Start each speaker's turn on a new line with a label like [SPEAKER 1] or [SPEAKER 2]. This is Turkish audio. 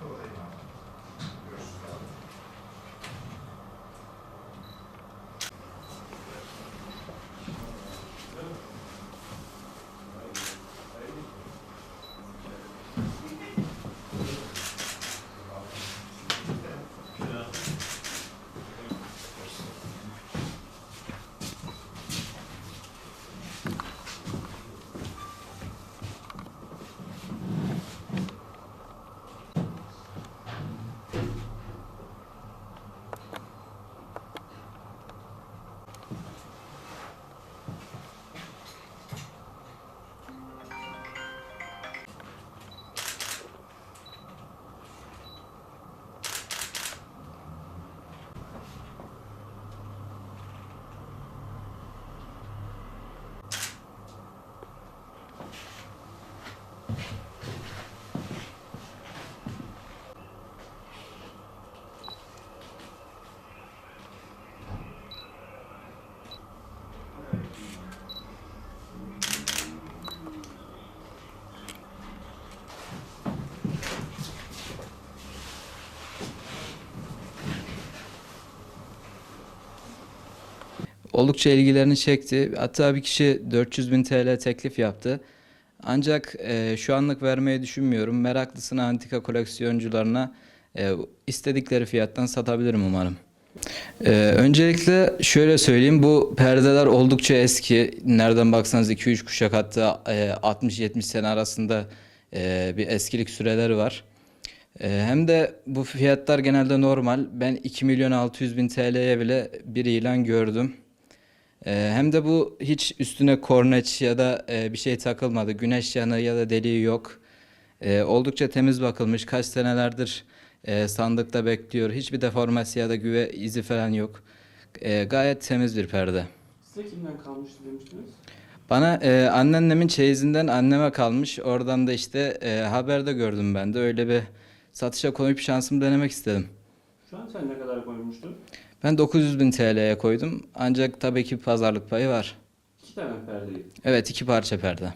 [SPEAKER 1] Chick-fil-A. Oldukça ilgilerini çekti. Hatta bir kişi 400 bin TL teklif yaptı. Ancak e, şu anlık vermeyi düşünmüyorum. Meraklısına antika koleksiyoncularına e, istedikleri fiyattan satabilirim umarım. E, öncelikle şöyle söyleyeyim. Bu perdeler oldukça eski. Nereden baksanız 2-3 kuşak hatta e, 60-70 sene arasında e, bir eskilik süreleri var. E, hem de bu fiyatlar genelde normal. Ben 2 milyon 600 bin TL'ye bile bir ilan gördüm. Ee, hem de bu hiç üstüne korneç ya da e, bir şey takılmadı. Güneş yanığı ya da deliği yok. Ee, oldukça temiz bakılmış. Kaç senelerdir e, sandıkta bekliyor. Hiçbir deforması ya da güve izi falan yok. Ee, gayet temiz bir perde.
[SPEAKER 2] Size kimden kalmıştı demiştiniz?
[SPEAKER 1] Bana e, anneannemin çeyizinden anneme kalmış. Oradan da işte e, haberde gördüm ben de. Öyle bir satışa koyup şansımı denemek istedim.
[SPEAKER 2] Şu an sen ne kadar koymuştun?
[SPEAKER 1] Ben 900 bin TL'ye koydum. Ancak tabii ki pazarlık payı var.
[SPEAKER 2] İki tane perdeyi.
[SPEAKER 1] Evet iki parça perde.